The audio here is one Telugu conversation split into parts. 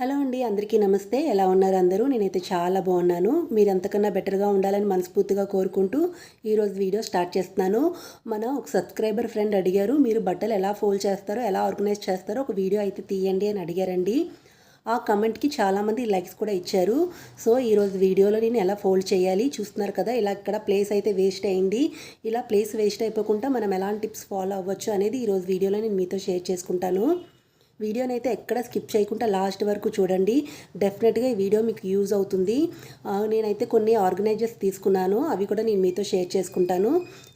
హలో అండి అందరికీ నమస్తే. ఎలా ఉన్నారు అందరూ? నేనైతే చాలా బాగున్నాను. మీరు అంతకన్నా బెటర్గా ఉండాలని మనస్ఫూర్తిగా కోరుకుంటూ ఈరోజు వీడియో స్టార్ట్ చేస్తున్నాను. మన ఒక సబ్స్క్రైబర్ ఫ్రెండ్ అడిగారు మీరు బట్టలు ఎలా ఫోల్డ్ చేస్తారో ఎలా ఆర్గనైజ్ చేస్తారో ఒక వీడియో అయితే తీయండి అని అడిగారండి. ఆ కమెంట్కి చాలామంది లైక్స్ కూడా ఇచ్చారు. సో ఈరోజు వీడియోలో నేను ఎలా ఫోల్డ్ చేయాలి? చూస్తున్నారు కదా ఇలా ఇక్కడ ప్లేస్ అయితే వేస్ట్ అయింది. ఇలా ప్లేస్ వేస్ట్ అయిపోకుండా మనం ఎలాంటి టిప్స్ ఫాలో అవ్వచ్చు అనేది ఈరోజు వీడియోలో నేను మీతో షేర్ చేసుకుంటాను. వీడియోని అయితే ఎక్కడ స్కిప్ చేయకుండా లాస్ట్ వరకు చూడండి. డెఫినెట్గా ఈ వీడియో మీకు యూజ్ అవుతుంది. నేనైతే కొన్ని ఆర్గనైజర్స్ తీసుకున్నాను. అవి కూడా నేను మీతో షేర్ చేసుకుంటాను.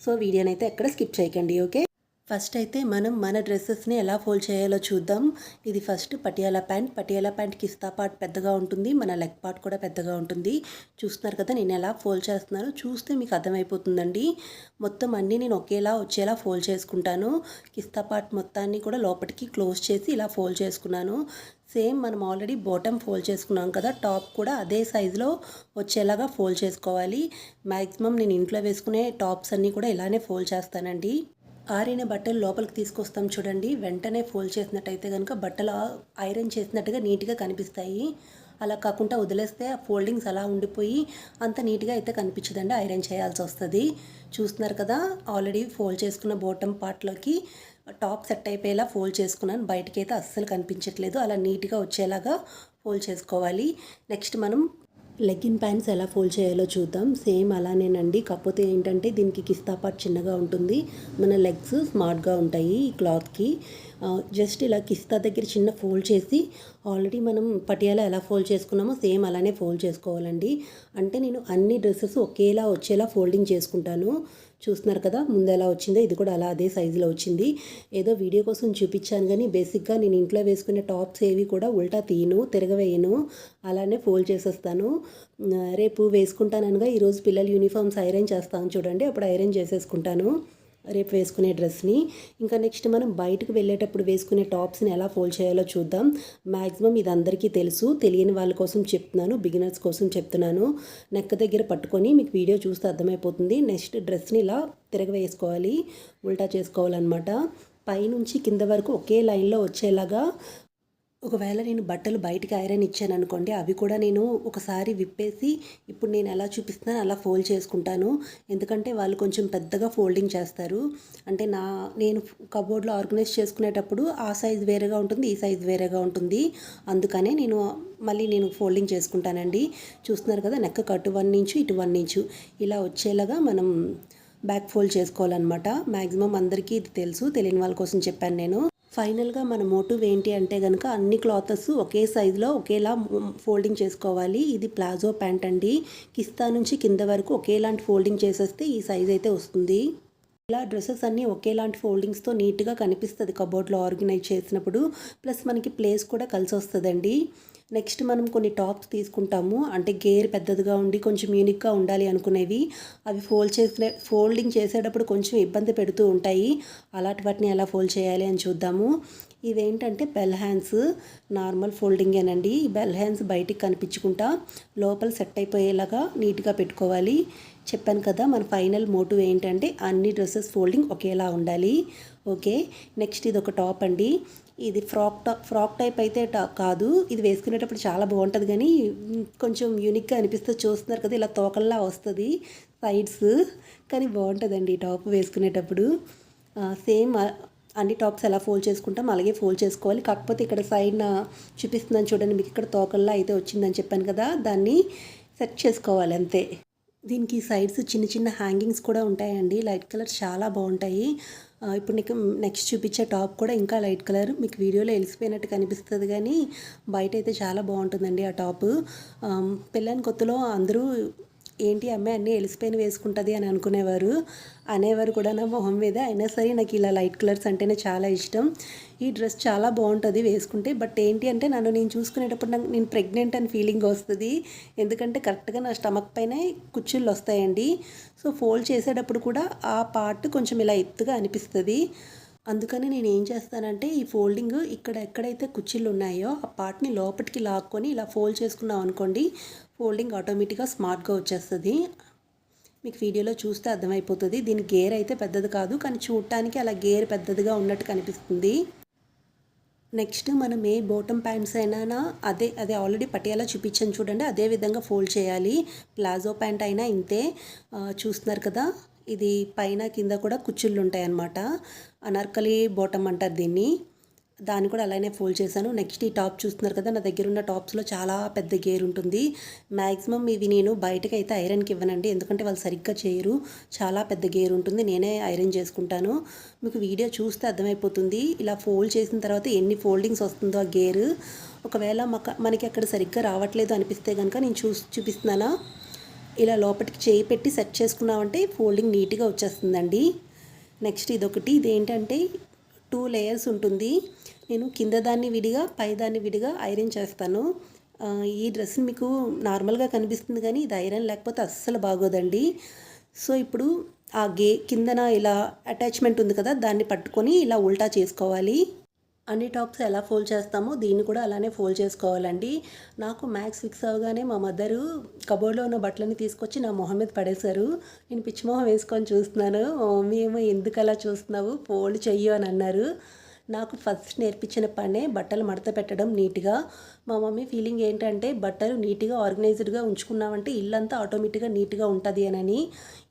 సో వీడియోని అయితే ఎక్కడ స్కిప్ చేయకండి ఓకే? ఫస్ట్ అయితే మనం మన డ్రెస్సెస్ని ఎలా ఫోల్డ్ చేయాలో చూద్దాం. ఇది first Patiala pant. Patiala pant కిస్తా part పెద్దగా ఉంటుంది. మన లెగ్ పార్ట్ కూడా పెద్దగా ఉంటుంది. చూస్తున్నారు కదా నేను ఎలా ఫోల్డ్ చేస్తున్నానో. చూస్తే మీకు అర్థమైపోతుందండి. మొత్తం అన్నీ నేను ఒకేలా వచ్చేలా ఫోల్డ్ చేసుకుంటాను. కిస్తా పార్ట్ మొత్తాన్ని కూడా లోపలికి క్లోజ్ చేసి ఇలా ఫోల్డ్ చేసుకున్నాను. సేమ్ మనం ఆల్రెడీ బాటమ్ ఫోల్డ్ చేసుకున్నాం కదా. టాప్ కూడా అదే సైజులో వచ్చేలాగా ఫోల్డ్ చేసుకోవాలి. మ్యాక్సిమం నేను ఇంట్లో వేసుకునే టాప్స్ అన్నీ కూడా ఇలానే ఫోల్డ్ చేస్తానండి. ఆరిన బట్టలు లోపలికి తీసుకొస్తాం చూడండి. వెంటనే ఫోల్డ్ చేసినట్టయితే కనుక బట్టలు ఐరన్ చేసినట్టుగా నీట్గా కనిపిస్తాయి. అలా కాకుండా వదిలేస్తే ఆ ఫోల్డింగ్స్ అలా ఉండిపోయి అంత నీట్గా అయితే కనిపించదండి. ఐరన్ చేయాల్సి వస్తుంది. చూస్తున్నారు కదా ఆల్రెడీ ఫోల్డ్ చేసుకున్న బోటం పార్ట్లోకి టాప్ సెట్ అయిపోయేలా ఫోల్డ్ చేసుకున్నాను. బయటకి అయితే అస్సలు కనిపించట్లేదు. అలా నీట్గా వచ్చేలాగా ఫోల్డ్ చేసుకోవాలి. నెక్స్ట్ మనం లెగ్గిన్ ప్యాంట్స్ ఎలా ఫోల్డ్ చేయాలో చూద్దాం. సేమ్ అలానేనండి. కాకపోతే ఏంటంటే దీనికి కిస్తా పార్ట్ చిన్నగా ఉంటుంది. మన లెగ్స్ స్మార్ట్గా ఉంటాయి ఈ క్లాత్కి. జస్ట్ ఇలా కిస్తా దగ్గర చిన్న ఫోల్డ్ చేసి ఆల్రెడీ మనం పటియాలా ఎలా ఫోల్డ్ చేసుకున్నామో సేమ్ అలానే ఫోల్డ్ చేసుకోవాలండి. అంటే నేను అన్ని డ్రెస్సెస్ ఒకేలా వచ్చేలా ఫోల్డింగ్ చేసుకుంటాను. చూస్తున్నారు కదా ముందు ఎలా వచ్చిందో ఇది కూడా అలా అదే సైజులో వచ్చింది. ఏదో వీడియో కోసం చూపించాను కానీ బేసిక్గా నేను ఇంట్లో వేసుకునే టాప్స్ ఏవి కూడా ఉల్టా తీయను తిరగవేయను అలానే ఫోల్డ్ చేసేస్తాను. రేపు వేసుకుంటానగా ఈరోజు పిల్లలు యూనిఫామ్స్ ఐరన్ చేస్తాను చూడండి అప్పుడు ఐరన్ చేసేసుకుంటాను. రేపు వేసుకునే డ్రెస్ని. ఇంకా నెక్స్ట్ మనం బయటకు వెళ్ళేటప్పుడు వేసుకునే టాప్స్ని ఎలా ఫోల్డ్ చేయాలో చూద్దాం. మ్యాక్సిమం ఇది అందరికీ తెలుసు. తెలియని వాళ్ళ కోసం చెప్తున్నాను. బిగినర్స్ కోసం చెప్తున్నాను. నెక్క దగ్గర పట్టుకొని మీకు వీడియో చూస్తే అర్థమైపోతుంది. నెక్స్ట్ డ్రెస్ని ఇలా తిరగవేసుకోవాలి ఉల్టా చేసుకోవాలన్నమాట. పైనుంచి కింద వరకు ఒకే లైన్లో వచ్చేలాగా ఒకవేళ నేను బట్టలు బయటికి ఐరన్ ఇచ్చాను అనుకోండి అవి కూడా నేను ఒకసారి విప్పేసి ఇప్పుడు నేను ఎలా చూపిస్తున్నాను అలా ఫోల్డ్ చేసుకుంటాను. ఎందుకంటే వాళ్ళు కొంచెం పెద్దగా ఫోల్డింగ్ చేస్తారు. అంటే నా నేను కబోర్డ్లో ఆర్గనైజ్ చేసుకునేటప్పుడు ఆ సైజ్ వేరేగా ఉంటుంది ఈ సైజ్ వేరేగా ఉంటుంది. అందుకనే నేను మళ్ళీ నేను ఫోల్డింగ్ చేసుకుంటానండి. చూస్తున్నారు కదా నెక్క కటు వన్ ఇంచు ఇటు వన్ ఇంచు. ఇలా వచ్చేలాగా మనం బ్యాక్ ఫోల్డ్ చేసుకోవాలన్నమాట. మ్యాక్సిమం అందరికీ ఇది తెలుసు తెలియని వాళ్ళ కోసం చెప్పాను నేను. ఫైనల్గా మన మోటివ్ ఏంటి అంటే కనుక అన్ని క్లాత్స్ ఒకే సైజులో ఒకేలా ఫోల్డింగ్ చేసుకోవాలి. ఇది ప్లాజో ప్యాంట్ అండి. కిస్తా నుంచి కింద వరకు ఒకేలాంటి ఫోల్డింగ్ చేసేస్తే ఈ సైజ్ అయితే వస్తుంది. ఇలా డ్రెస్సెస్ అన్నీ ఒకేలాంటి ఫోల్డింగ్స్తో నీట్గా కనిపిస్తుంది కబోర్డ్లో ఆర్గనైజ్ చేసినప్పుడు. ప్లస్ మనకి ప్లేస్ కూడా కలిసి వస్తుందండి నెక్స్ట్ మనం కొన్ని టాప్స్ తీసుకుంటాము. అంటే గేర్ పెద్దదిగా ఉండి కొంచెం యూనిక్గా ఉండాలి అనుకునేవి. అవి ఫోల్డ్ చేసే ఫోల్డింగ్ చేసేటప్పుడు కొంచెం ఇబ్బంది పెడుతూ ఉంటాయి. అలాంటి వాటిని ఎలా ఫోల్డ్ చేయాలి అని చూద్దాము. ఇవేంటంటే బెల్ హ్యాండ్స్ నార్మల్ ఫోల్డింగేనండి ఈ బెల్ హ్యాండ్స్ బయటికి కనిపించుకుంటా లోపల సెట్ అయిపోయేలాగా నీట్గా పెట్టుకోవాలి. చెప్పాను కదా మన ఫైనల్ మోటివ్ ఏంటంటే అన్ని డ్రెస్సెస్ ఫోల్డింగ్ ఒకేలా ఉండాలి. ఓకే నెక్స్ట్ ఇది ఒక టాప్ అండి. ఇది ఫ్రాక్ టాప్ ఫ్రాక్ టైప్ అయితే కాదు. ఇది వేసుకునేటప్పుడు చాలా బాగుంటుంది కానీ కొంచెం యూనిక్గా అనిపిస్తే చూస్తున్నారు కదా ఇలా తోకల్లా వస్తుంది సైడ్స్ కానీ బాగుంటుందండి ఈ టాప్ వేసుకునేటప్పుడు. సేమ్ అన్ని టాప్స్ ఎలా ఫోల్డ్ చేసుకుంటాం అలాగే ఫోల్డ్ చేసుకోవాలి. కాకపోతే ఇక్కడ సైడ్న చూపిస్తుందని చూడండి. మీకు ఇక్కడ తోకల్లా అయితే వచ్చిందని చెప్పాను కదా దాన్ని సెట్ చేసుకోవాలి అంతే. దీనికి సైడ్స్ చిన్న చిన్న హ్యాంగింగ్స్ కూడా ఉంటాయండి. లైట్ కలర్ చాలా బాగుంటాయి. ఇప్పుడు నీకు నెక్స్ట్ చూపించే టాప్ కూడా ఇంకా లైట్ కలర్. మీకు వీడియోలో వెలిసిపోయినట్టు కనిపిస్తుంది కానీ బయట అయితే చాలా బాగుంటుందండి ఆ టాప్. పిల్లని కొత్తలో అందరూ ఏంటి అమ్మాయి అన్నీ ఎలిసిపోయిన వేసుకుంటుంది అని అనుకునేవారు. అనేవారు కూడా నా మొహం మీద. అయినా సరే నాకు ఇలా లైట్ కలర్స్ అంటేనే చాలా ఇష్టం. ఈ డ్రెస్ చాలా బాగుంటుంది వేసుకుంటే. బట్ ఏంటి అంటే నన్ను నేను చూసుకునేటప్పుడు నాకు నేను ప్రెగ్నెంట్ అని ఫీలింగ్ వస్తుంది. ఎందుకంటే కరెక్ట్గా నా స్టమక్ పైన కుచ్చుళ్ళు వస్తాయండి. సో ఫోల్డ్ చేసేటప్పుడు కూడా ఆ పార్ట్ కొంచెం ఇలా ఎత్తుగా అనిపిస్తుంది. అందుకని నేను ఏం చేస్తానంటే ఈ ఫోల్డింగ్ ఇక్కడ ఎక్కడైతే కుచ్చిళ్ళు ఉన్నాయో ఆ పార్ట్ని లోపలికి లాక్కొని ఇలా ఫోల్డ్ చేసుకున్నాం అనుకోండి ఫోల్డింగ్ ఆటోమేటిక్గా స్మార్ట్గా వచ్చేస్తుంది. మీకు వీడియోలో చూస్తే అర్థమైపోతుంది. దీని గేర్ అయితే పెద్దది కాదు కానీ చూడటానికి అలా గేర్ పెద్దదిగా ఉన్నట్టు కనిపిస్తుంది. నెక్స్ట్ మనం ఏ బాటమ్ ప్యాంట్స్ అయినా అదే అదే ఆల్రెడీ పటియాలా చూపించాను చూడండి. అదే విధంగా ఫోల్డ్ చేయాలి. ప్లాజో ప్యాంట్ అయినా ఇంతే. చూస్తున్నారు కదా ఇది పైన కింద కూడా కుచ్చుళ్ళు ఉంటాయి అన్నమాట అనార్కలి బోటమ్ అంటారు దీన్ని. దాన్ని కూడా అలానే ఫోల్డ్ చేశాను. నెక్స్ట్ ఈ టాప్ చూస్తున్నారు కదా నా దగ్గర ఉన్న టాప్స్లో చాలా పెద్ద గేర్ ఉంటుంది. మ్యాక్సిమం ఇవి నేను బయటకు అయితే ఐరన్కి ఇవ్వనండి. ఎందుకంటే వాళ్ళు సరిగ్గా చేయరు. చాలా పెద్ద గేర్ ఉంటుంది. నేనే ఐరన్ చేసుకుంటాను. మీకు వీడియో చూస్తే అర్థమైపోతుంది. ఇలా ఫోల్డ్ చేసిన తర్వాత ఎన్ని ఫోల్డింగ్స్ వస్తుందో ఆ గేర్. ఒకవేళ మక మనకి అక్కడ సరిగ్గా రావట్లేదు అనిపిస్తే కనుక నేను చూ చూపిస్తున్నానా? ఇలా లోపలికి చేయి పెట్టి సెట్ చేసుకున్నామంటే ఫోల్డింగ్ నీట్గా వచ్చేస్తుందండి. నెక్స్ట్ ఇదొకటి. ఇదేంటంటే టూ లేయర్స్ ఉంటుంది. నేను కింద దాన్ని విడిగా పై దాన్ని విడిగా ఐరన్ చేస్తాను. ఈ డ్రెస్ మీకు నార్మల్గా కనిపిస్తుంది కానీ ఇది ఐరన్ లేకపోతే అస్సలు బాగోదండి. సో ఇప్పుడు ఆ గే కిందన ఇలా అటాచ్మెంట్ ఉంది కదా దాన్ని పట్టుకొని ఇలా ఉల్టా చేసుకోవాలి. అన్ని టాప్స్ ఎలా ఫోల్డ్ చేస్తామో దీన్ని కూడా అలానే ఫోల్డ్ చేసుకోవాలండి. నాకు మ్యాక్స్ ఫిక్స్ అవగానే మా మదరు కబోర్డ్లో ఉన్న బట్టలని తీసుకొచ్చి నా మొహం మీద పడేశారు. నేను పిచ్చి మొహం వేసుకొని చూస్తున్నాను. మా మమ్మీ ఏమో ఎందుకు అలా చూస్తున్నావు? ఫోల్డ్ చెయ్యు అని అన్నారు. నాకు ఫస్ట్ నేర్పించిన పనే బట్టలు మడత పెట్టడం నీట్గా. మా మమ్మీ ఫీలింగ్ ఏంటంటే బట్టలు నీట్గా ఆర్గనైజ్డ్గా ఉంచుకున్నామంటే ఇల్లంతా ఆటోమేటిక్గా నీట్గా ఉంటుంది అని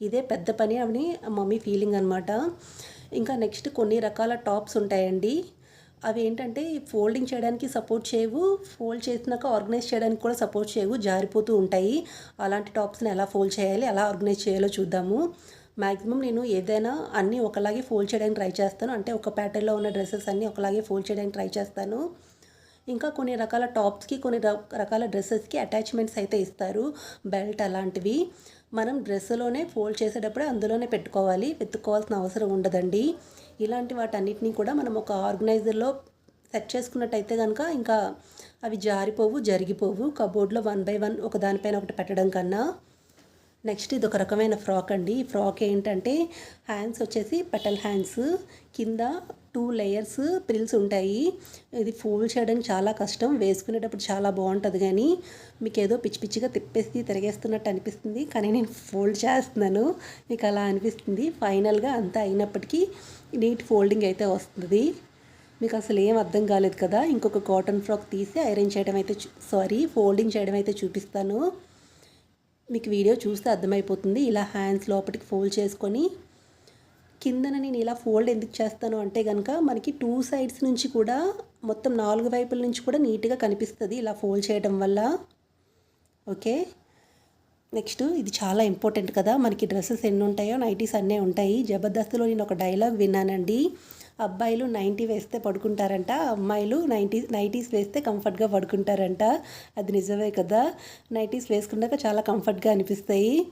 ఇదే పెద్ద పని అని మమ్మీ ఫీలింగ్ అనమాట ఇంకా నెక్స్ట్ కొన్ని రకాల టాప్స్ ఉంటాయండి. అవి ఏంటంటే ఫోల్డింగ్ చేయడానికి సపోర్ట్ చేయవు ఫోల్డ్ చేసినాక ఆర్గనైజ్ చేయడానికి కూడా సపోర్ట్ చేయవు జారిపోతూ ఉంటాయి. అలాంటి టాప్స్ని ఎలా ఫోల్డ్ చేయాలి ఎలా ఆర్గనైజ్ చేయాలో చూద్దాము. మ్యాక్సిమం నేను ఏదైనా అన్నీ ఒకలాగే ఫోల్డ్ చేయడానికి ట్రై చేస్తాను. అంటే ఒక ప్యాటర్న్లో ఉన్న డ్రెస్సెస్ అన్నీ ఒకలాగే ఫోల్డ్ చేయడానికి ట్రై చేస్తాను. ఇంకా కొన్ని రకాల టాప్స్కి కొన్ని రకాల డ్రెస్సెస్కి అటాచ్మెంట్స్ అయితే ఇస్తారు. బెల్ట్ అలాంటివి. మనం డ్రెస్సులోనే ఫోల్డ్ చేసేటప్పుడే అందులోనే పెట్టుకోవాలి వెతుక్కోవాల్సిన అవసరం ఉండదండి. ఇలాంటి వాటన్నిటిని కూడా మనం ఒక ఆర్గనైజర్లో సెట్ చేసుకున్నట్టయితే కనుక ఇంకా అవి జారిపోవు జరిగిపోవు. కబోర్డ్లో వన్ బై వన్ ఒక దానిపైన ఒకటి పెట్టడం కన్నా. నెక్స్ట్ ఇది ఒక రకమైన ఫ్రాక్ అండి. ఈ ఫ్రాక్ ఏంటంటే హ్యాండ్స్ వచ్చేసి పెటల్ హ్యాండ్స్. కింద టూ లేయర్స్ ప్రిల్స్ ఉంటాయి. ఇది ఫోల్డ్ చేయడానికి చాలా కష్టం. వేసుకునేటప్పుడు చాలా బాగుంటుంది కానీ మీకు ఏదో పిచ్చి పిచ్చిగా తిప్పేసి తిరిగేస్తున్నట్టు అనిపిస్తుంది. కానీ నేను ఫోల్డ్ చేస్తున్నాను. మీకు అలా అనిపిస్తుంది. ఫైనల్గా అంతా అయినప్పటికీ నీట్ ఫోల్డింగ్ అయితే వస్తుంది. మీకు అసలు ఏం అర్థం కాలేదు కదా? ఇంకొక కాటన్ ఫ్రాక్ తీసి ఐరన్ చేయడం అయితే సారీ ఫోల్డింగ్ చేయడం అయితే చూపిస్తాను. మీకు వీడియో చూస్తే అర్థమైపోతుంది. ఇలా హ్యాండ్స్ లోపలికి ఫోల్డ్ చేసుకొని కిందన నేను ఇలా ఫోల్డ్ ఎందుకు చేస్తాను అంటే కనుక మనకి టూ సైడ్స్ నుంచి కూడా మొత్తం నాలుగు వైపుల నుంచి కూడా నీట్గా కనిపిస్తుంది ఇలా ఫోల్డ్ చేయడం వల్ల. ఓకే? నెక్స్ట్ ఇది చాలా ఇంపార్టెంట్ కదా. మనకి డ్రెస్సెస్ ఎన్ని ఉంటాయో నైటీస్ అన్నీ ఉంటాయి. జబర్దస్త్లో నేను ఒక డైలాగ్ విన్నానండి. అబ్బాయిలు నైంటీ వేస్తే పడుకుంటారంట అమ్మాయిలు నైంటీ నైటీస్ వేస్తే కంఫర్ట్గా పడుకుంటారంట. అది నిజమే కదా. నైటీస్ వేసుకున్నాక చాలా కంఫర్ట్గా అనిపిస్తాయి.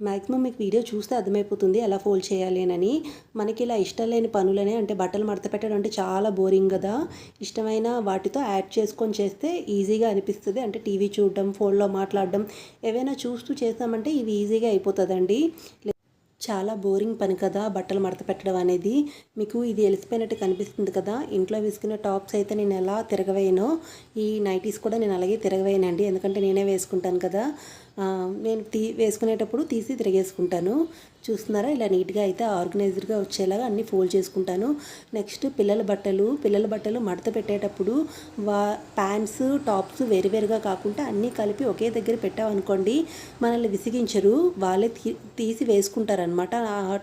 మ్యాక్సిమం మీకు వీడియో చూస్తే అర్థమైపోతుంది ఎలా ఫోల్డ్ చేయాలి అని. మనకి ఇలా ఇష్టం లేని పనులనే అంటే బట్టలు మడత పెట్టడం అంటే చాలా బోరింగ్ కదా. ఇష్టమైన వాటితో యాడ్ చేసుకొని చేస్తే ఈజీగా అనిపిస్తుంది. అంటే టీవీ చూడడం ఫోన్లో మాట్లాడడం ఏవైనా చూస్తూ చేస్తామంటే ఇవి ఈజీగా అయిపోతుందండి. చాలా బోరింగ్ పని కదా బట్టలు మడత పెట్టడం అనేది. మీకు ఇది ఎలిసిపోయినట్టు కనిపిస్తుంది కదా. ఇంట్లో వేసుకున్న టాప్స్ అయితే నేను ఎలా తిరగవేయనో ఈ నైటీస్ కూడా నేను అలాగే తిరగవేయనండి. ఎందుకంటే నేనే వేసుకుంటాను కదా. నేను తీ వేసుకునేటప్పుడు తీసి తిరిగేసుకుంటాను. చూస్తున్నారా? ఇలా నీట్గా అయితే ఆర్గనైజర్గా వచ్చేలాగా అన్నీ ఫోల్డ్ చేసుకుంటాను. నెక్స్ట్ పిల్లల బట్టలు పిల్లల బట్టలు మడత పెట్టేటప్పుడు వా ప్యాంట్స్ టాప్స్ వేరువేరుగా కాకుండా అన్నీ కలిపి ఒకే దగ్గర పెట్టామనుకోండి మనల్ని విసిగించరు. వాళ్ళే తీ తీసి వేసుకుంటారనమాట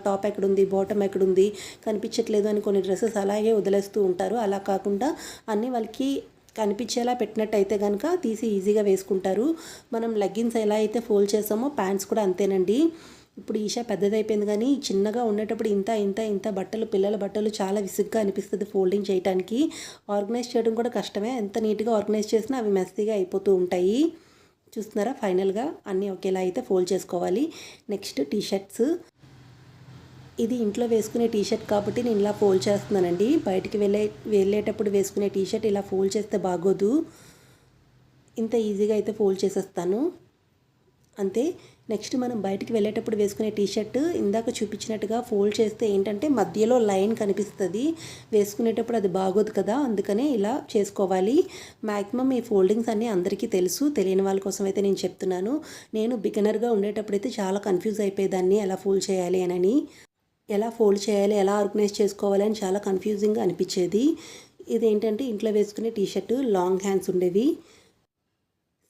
టాప్ ఎక్కడుంది బాటమ్ ఎక్కడుంది కనిపించట్లేదు అని కొన్ని డ్రెస్సెస్ అలాగే వదిలేస్తూ ఉంటారు. అలా కాకుండా అన్నీ వాళ్ళకి కనిపించేలా పెట్టినట్టయితే కనుక తీసి ఈజీగా వేసుకుంటారు. మనం లెగ్గిన్స్ ఎలా అయితే ఫోల్డ్ చేసామో ప్యాంట్స్ కూడా అంతేనండి. ఇప్పుడు ఈషా పెద్దదైపోయింది కానీ చిన్నగా ఉండేటప్పుడు ఇంత ఇంత ఇంత బట్టలు పిల్లల బట్టలు చాలా విసుగ్గా అనిపిస్తుంది ఫోల్డింగ్ చేయడానికి ఆర్గనైజ్ చేయడం కూడా కష్టమే. ఎంత నీట్గా ఆర్గనైజ్ చేసినా అవి మెస్సీగా అయిపోతూ ఉంటాయి. చూస్తున్నారా? ఫైనల్గా అన్నీ ఒకేలా అయితే ఫోల్డ్ చేసుకోవాలి. నెక్స్ట్ టీ షర్ట్స్ ఇది ఇంట్లో వేసుకునే టీ షర్ట్ కాబట్టి నేను ఇలా ఫోల్డ్ చేస్తున్నానండి. బయటికి వెళ్ళే వెళ్ళేటప్పుడు వేసుకునే టీ షర్ట్ ఇలా ఫోల్డ్ చేస్తే బాగోదు. ఇంత ఈజీగా అయితే ఫోల్డ్ చేసేస్తాను. అంతే. నెక్స్ట్ మనం బయటికి వెళ్ళేటప్పుడు వేసుకునే టీ షర్ట్ ఇందాక చూపించినట్టుగా ఫోల్డ్ చేస్తే ఏంటంటే మధ్యలో లైన్ కనిపిస్తుంది. వేసుకునేటప్పుడు అది బాగోదు కదా అందుకనే ఇలా చేసుకోవాలి. మ్యాక్సిమం ఈ ఫోల్డింగ్స్ అన్నీ అందరికీ తెలుసు తెలియని వాళ్ళ కోసం అయితే నేను చెప్తున్నాను. నేను బిగినర్గా ఉండేటప్పుడు అయితే చాలా కన్ఫ్యూజ్ అయిపోయేదాన్ని ఎలా ఫోల్డ్ చేయాలి అని. ఎలా ఫోల్డ్ చేయాలి ఎలా ఆర్గనైజ్ చేసుకోవాలి అని చాలా కన్ఫ్యూజింగ్గా అనిపించేది. ఇదేంటంటే ఇంట్లో వేసుకునే టీషర్ట్ లాంగ్ హ్యాండ్స్ ఉండేవి.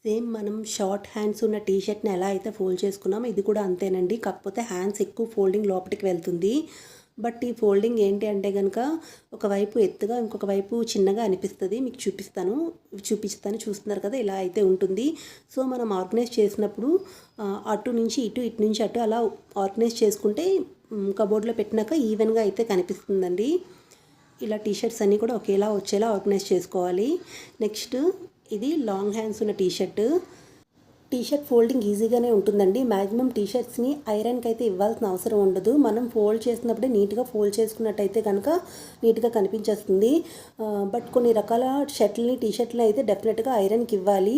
సేమ్ మనం షార్ట్ హ్యాండ్స్ ఉన్న టీ షర్ట్ని ఎలా అయితే ఫోల్డ్ చేసుకున్నామో ఇది కూడా అంతేనండి. కాకపోతే హ్యాండ్స్ ఎక్కువ ఫోల్డింగ్ లోపలికి వెళ్తుంది. బట్ ఈ ఫోల్డింగ్ ఏంటి అంటే కనుక ఒకవైపు ఎత్తుగా ఇంకొక వైపు చిన్నగా అనిపిస్తుంది. మీకు చూపిస్తాను చూపిస్తాను చూస్తున్నారు కదా ఇలా అయితే ఉంటుంది. సో మనం ఆర్గనైజ్ చేసినప్పుడు అటు నుంచి ఇటు ఇటు నుంచి అటు అలా ఆర్గనైజ్ చేసుకుంటే కబోర్డ్లో పెట్టినాక ఈవెన్గా అయితే కనిపిస్తుందండి. ఇలా టీషర్ట్స్ అన్నీ కూడా ఒకేలా వచ్చేలా ఆర్గనైజ్ చేసుకోవాలి. నెక్స్ట్ ఇది లాంగ్ హ్యాండ్స్ ఉన్న T shirt T shirt folding ఈజీగానే ఉంటుందండి. మ్యాక్సిమం టీషర్ట్స్ని ఐరన్కి అయితే ఇవ్వాల్సిన అవసరం ఉండదు. మనం ఫోల్డ్ చేసినప్పుడే నీట్గా ఫోల్డ్ చేసుకున్నట్టయితే కనుక నీట్గా కనిపించేస్తుంది. బట్ కొన్ని రకాల షర్ట్లని టీషర్ట్లని అయితే డెఫినెట్గా ఐరన్కి ఇవ్వాలి.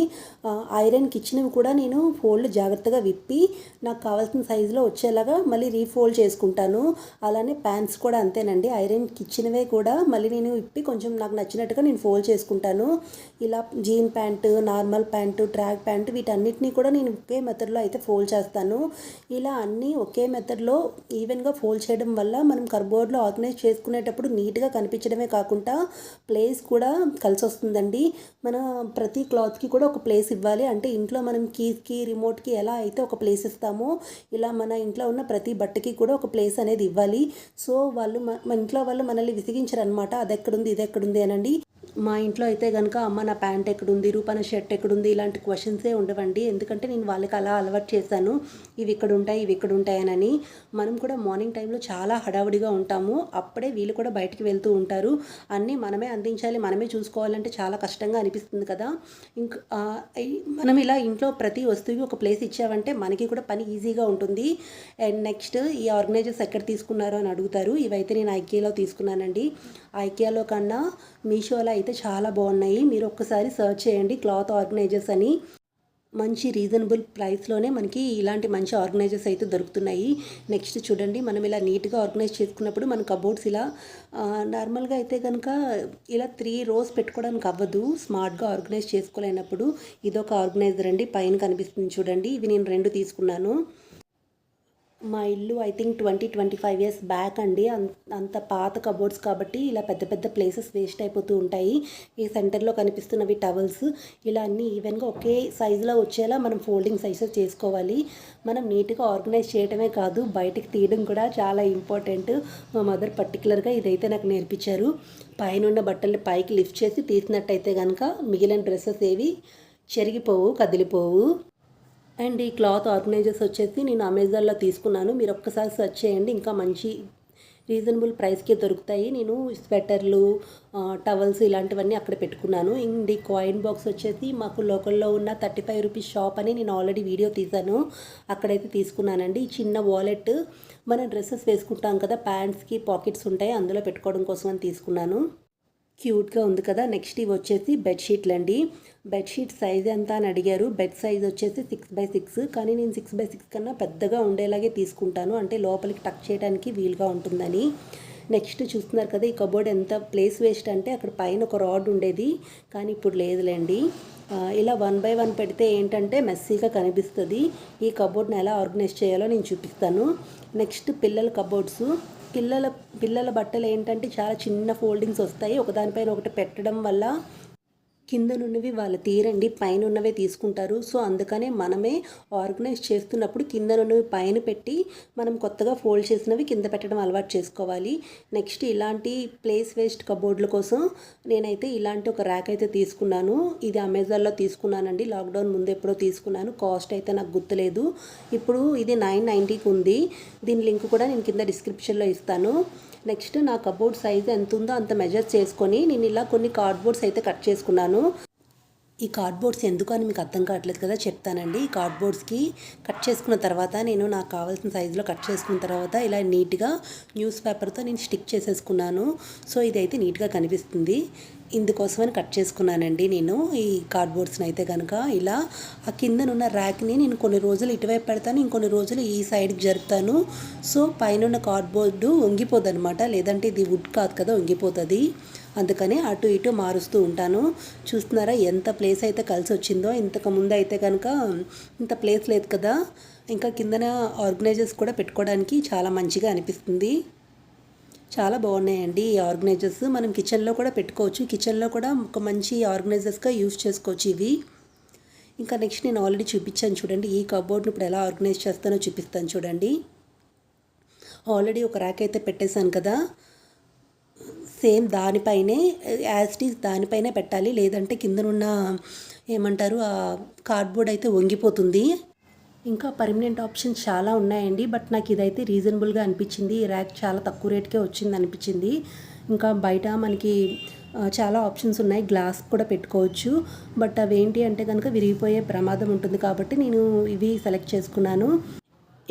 ఐరన్కి ఇచ్చినవి కూడా నేను ఫోల్డ్ జాగ్రత్తగా విప్పి నాకు కావాల్సిన సైజులో వచ్చేలాగా మళ్ళీ రీఫోల్డ్ చేసుకుంటాను. అలానే ప్యాంట్స్ కూడా అంతేనండి. ఐరన్కి ఇచ్చినవే కూడా మళ్ళీ నేను విప్పి కొంచెం నాకు నచ్చినట్టుగా నేను ఫోల్డ్ చేసుకుంటాను. ఇలా jean pant normal pant track pant వీటన్నిటిని కూడా నేను ఒకే మెథడ్లో అయితే ఫోల్డ్ చేస్తాను. ఇలా అన్నీ ఒకే మెథడ్లో ఈవెన్గా ఫోల్డ్ చేయడం వల్ల మనం కర్బోర్డ్లో ఆర్గనైజ్ చేసుకునేటప్పుడు నీట్గా కనిపించడమే కాకుండా ప్లేస్ కూడా కలిసి వస్తుందండి మన ప్రతి క్లాత్కి కూడా ఒక ప్లేస్ ఇవ్వాలి. అంటే ఇంట్లో మనం కీస్కి రిమోట్కి ఎలా అయితే ఒక ప్లేస్ ఇస్తామో ఇలా మన ఇంట్లో ఉన్న ప్రతి బట్టకి కూడా ఒక ప్లేస్ అనేది ఇవ్వాలి. సో వాళ్ళు మన ఇంట్లో వాళ్ళు మనల్ని విసిగించరు అనమాట అది ఎక్కడుంది? ఇది ఎక్కడుంది? అనండి. మా ఇంట్లో అయితే కనుక అమ్మ నా ప్యాంట్ ఎక్కడుంది రూపా నా షర్ట్ ఎక్కడుంది ఇలాంటి క్వశ్చన్సే ఉండవండి. ఎందుకంటే నేను వాళ్ళకి అలా అలవాటు చేశాను. ఇవి ఇక్కడ ఉంటాయి ఇవి ఇక్కడ ఉంటాయనని మనం కూడా మార్నింగ్ టైంలో చాలా హడావుడిగా ఉంటాము. అప్పుడే వీళ్ళు కూడా బయటికి వెళ్తూ ఉంటారు. అన్నీ మనమే అందించాలి మనమే చూసుకోవాలంటే చాలా కష్టంగా అనిపిస్తుంది కదా. ఇంక మనం ఇలా ఇంట్లో ప్రతి వస్తువుకి ఒక ప్లేస్ ఇచ్చామంటే మనకి కూడా పని ఈజీగా ఉంటుంది. అండ్ నెక్స్ట్ ఈ ఆర్గనైజర్స్ ఎక్కడ తీసుకున్నారో అని అడుగుతారు. ఇవైతే నేను ఐకియాలో తీసుకున్నానండి. ఐకియాలో కన్నా మీషోలో అయితే చాలా బాగున్నాయి. మీరు ఒక్కసారి సర్చ్ చేయండి. క్లాత్ ఆర్గనైజర్స్ అని. మంచి రీజనబుల్ ప్రైస్లోనే మనకి ఇలాంటి మంచి ఆర్గనైజర్స్ అయితే దొరుకుతున్నాయి. నెక్స్ట్ చూడండి. మనం ఇలా నీట్గా ఆర్గనైజ్ చేసుకున్నప్పుడు మన కబోర్డ్స్ ఇలా నార్మల్గా అయితే కనుక ఇలా త్రీ రోస్ పెట్టుకోవడానికి అవ్వదు. స్మార్ట్గా ఆర్గనైజ్ చేసుకోలేనప్పుడు ఇదొక ఆర్గనైజర్ అండి. పైన కనిపిస్తుంది చూడండి. ఇవి నేను రెండు తీసుకున్నాను. మా ఇల్లు I think twenty twenty five years back అండి అంత పాత కబోర్డ్స్ కాబట్టి ఇలా పెద్ద పెద్ద ప్లేసెస్ వేస్ట్ అయిపోతూ ఉంటాయి. ఈ సెంటర్లో కనిపిస్తున్నవి టవల్స్ ఇలా అన్నీ ఈవెన్గా ఒకే సైజులో వచ్చేలా మనం ఫోల్డింగ్ సైజెస్ చేసుకోవాలి. మనం నీట్గా ఆర్గనైజ్ చేయడమే కాదు బయటికి తీయడం కూడా చాలా ఇంపార్టెంట్ మా మదర్ పర్టికులర్గా ఇదైతే నాకు నేర్పించారు. పైన ఉన్న బట్టలు పైకి లిఫ్ట్ చేసి తీసినట్టయితే కనుక మిగిలిన డ్రెస్సెస్ ఏవి చెరిగిపోవు కదిలిపోవు. అండ్ ఈ క్లాత్ ఆర్గనైజర్స్ వచ్చేసి నేను అమెజాన్లో తీసుకున్నాను. మీరు ఒక్కసారి సెర్చ్ చేయండి. ఇంకా మంచి రీజనబుల్ ప్రైస్కి దొరుకుతాయి. నేను స్వెటర్లు టవల్స్ ఇలాంటివన్నీ అక్కడ పెట్టుకున్నాను. అండ్ ఈ కాయిన్ బాక్స్ వచ్చేసి మాకు లోకల్లో ఉన్న థర్టీ ఫైవ్ రూపీస్ షాప్ అని నేను ఆల్రెడీ వీడియో తీశాను. అక్కడైతే తీసుకున్నానండి. ఈ చిన్న వాలెట్ మన డ్రెస్సెస్ వేసుకుంటాం కదా ప్యాంట్స్కి పాకెట్స్ ఉంటాయి అందులో పెట్టుకోవడం కోసం అని తీసుకున్నాను. క్యూట్గా ఉంది కదా నెక్స్ట్ ఇవి వచ్చేసి బెడ్షీట్లు అండి బెడ్షీట్ సైజ్ ఎంత అని అడిగారు. బెడ్ సైజ్ వచ్చేసి సిక్స్ బై సిక్స్. కానీ నేను సిక్స్ బై సిక్స్ కన్నా పెద్దగా ఉండేలాగే తీసుకుంటాను. అంటే లోపలికి టక్ చేయడానికి వీలుగా ఉంటుందని. నెక్స్ట్ చూస్తున్నారు కదా ఈ కబోర్డ్ ఎంత ప్లేస్ వేస్ట్ అంటే అక్కడ పైన ఒక రాడ్ ఉండేది. కానీ ఇప్పుడు లేదులేండి. ఇలా వన్ బై వన్ పెడితే ఏంటంటే మెస్సీగా కనిపిస్తుంది. ఈ కబోర్డ్ని ఎలా ఆర్గనైజ్ చేయాలో నేను చూపిస్తాను. నెక్స్ట్ పిల్లల కబోర్డ్స్. పిల్లల పిల్లల బట్టలు ఏంటంటే చాలా చిన్న ఫోల్డింగ్స్ వస్తాయి. ఒకదానిపైన ఒకటి పెట్టడం వల్ల కిందనున్నవి వాళ్ళు తీరండి పైన ఉన్నవే తీసుకుంటారు. సో అందుకనే మనమే ఆర్గనైజ్ చేస్తున్నప్పుడు కిందనున్నవి పైన పెట్టి మనం కొత్తగా ఫోల్డ్ చేసినవి కింద పెట్టడం అలవాటు చేసుకోవాలి. నెక్స్ట్ ఇలాంటి ప్లేస్ వేస్ట్ కబోర్డుల కోసం నేనైతే ఇలాంటి ఒక ర్యాక్ అయితే తీసుకున్నాను. ఇది అమెజాన్లో తీసుకున్నానండి. లాక్డౌన్ ముందు ఎప్పుడో తీసుకున్నాను. కాస్ట్ అయితే నాకు గుర్తులేదు. ఇప్పుడు ఇది నైన్ నైంటీకి ఉంది. దీని లింక్ కూడా నేను కింద డిస్క్రిప్షన్లో ఇస్తాను. నెక్స్ట్ నా కబోర్డ్ సైజ్ ఎంత ఉందో అంత మెజర్ చేసుకొని నేను ఇలా కొన్ని కార్డ్బోర్డ్స్ అయితే కట్ చేసుకున్నాను. ఈ కార్డ్బోర్డ్స్ ఎందుకు అని మీకు అర్థం కావట్లేదు కదా చెప్తానండి. ఈ కార్డ్బోర్డ్స్కి కట్ చేసుకున్న తర్వాత నేను నాకు కావాల్సిన సైజులో కట్ చేసుకున్న తర్వాత ఇలా నీట్గా న్యూస్ పేపర్తో నేను స్టిక్ చేసేసుకున్నాను. సో ఇదైతే నీట్గా కనిపిస్తుంది. ఇందుకోసమని కట్ చేసుకున్నానండి నేను ఈ కార్డ్బోర్డ్స్ని అయితే కనుక ఇలా ఆ కిందనున్న ర్యాక్ని నేను కొన్ని రోజులు ఇటువైపు పెడతాను ఇంకొన్ని రోజులు ఈ సైడ్కి జరుపుతాను. సో పైన కార్డ్బోర్డు వంగిపోదు అనమాట లేదంటే ఇది వుడ్ కాదు కదా వంగిపోతుంది అందుకని అటు ఇటు మారుస్తూ ఉంటాను. చూస్తున్నారా ఎంత ప్లేస్ అయితే కలిసి వచ్చిందో ఇంతకు ముందు అయితే కనుక ఇంత ప్లేస్ లేదు కదా. ఇంకా కిందన ఆర్గనైజర్స్ కూడా పెట్టుకోవడానికి చాలా మంచిగా అనిపిస్తుంది. చాలా బాగున్నాయండి ఈ ఆర్గనైజర్స్ మనం కిచెన్లో కూడా పెట్టుకోవచ్చు. కిచెన్లో కూడా ఒక మంచి ఆర్గనైజర్స్గా యూస్ చేసుకోవచ్చు ఇవి. ఇంకా నెక్స్ట్ నేను ఆల్రెడీ చూపించాను చూడండి. ఈ కబోర్డ్ని ఇప్పుడు ఎలా ఆర్గనైజ్ చేస్తానో చూపిస్తాను చూడండి. ఆల్రెడీ ఒక ర్యాక్ అయితే పెట్టేశాను కదా. సేమ్ దానిపైనే యాస్టీస్ దానిపైనే పెట్టాలి. లేదంటే కిందనున్న ఏమంటారు ఆ కార్డ్బోర్డ్ అయితే వంగిపోతుంది. ఇంకా పర్మనెంట్ ఆప్షన్స్ చాలా ఉన్నాయండి. బట్ నాకు ఇదైతే రీజనబుల్గా అనిపించింది. ఈ ర్యాక్ చాలా తక్కువ రేట్కే వచ్చింది అనిపించింది. ఇంకా బయట మనకి చాలా ఆప్షన్స్ ఉన్నాయి. గ్లాస్ కూడా పెట్టుకోవచ్చు. బట్ అవేంటి అంటే కనుక విరిగిపోయే ప్రమాదం ఉంటుంది కాబట్టి నేను ఇవి సెలెక్ట్ చేసుకున్నాను.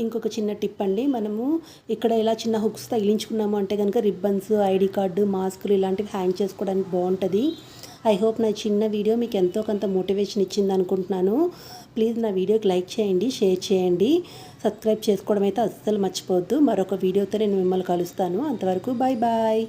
ఇంకొక చిన్న టిప్ అండి. మనము ఇక్కడ ఇలా చిన్న హుక్స్ తగిలించుకున్నాము అంటే కనుక రిబ్బన్స్ ఐడి కార్డు మాస్కులు ఇలాంటివి హ్యాంగ్ చేసుకోవడానికి బాగుంటుంది. ఐ హోప్ నా చిన్న వీడియో మీకు ఎంతో కొంత మోటివేషన్ ఇచ్చింది అనుకుంటున్నాను. ప్లీజ్ నా వీడియోకి లైక్ చేయండి షేర్ చేయండి. సబ్స్క్రైబ్ చేసుకోవడం అయితే అస్సలు మర్చిపోవద్దు. మరొక వీడియోతో నేను మిమ్మల్ని కలుస్తాను. అంతవరకు బాయ్ బాయ్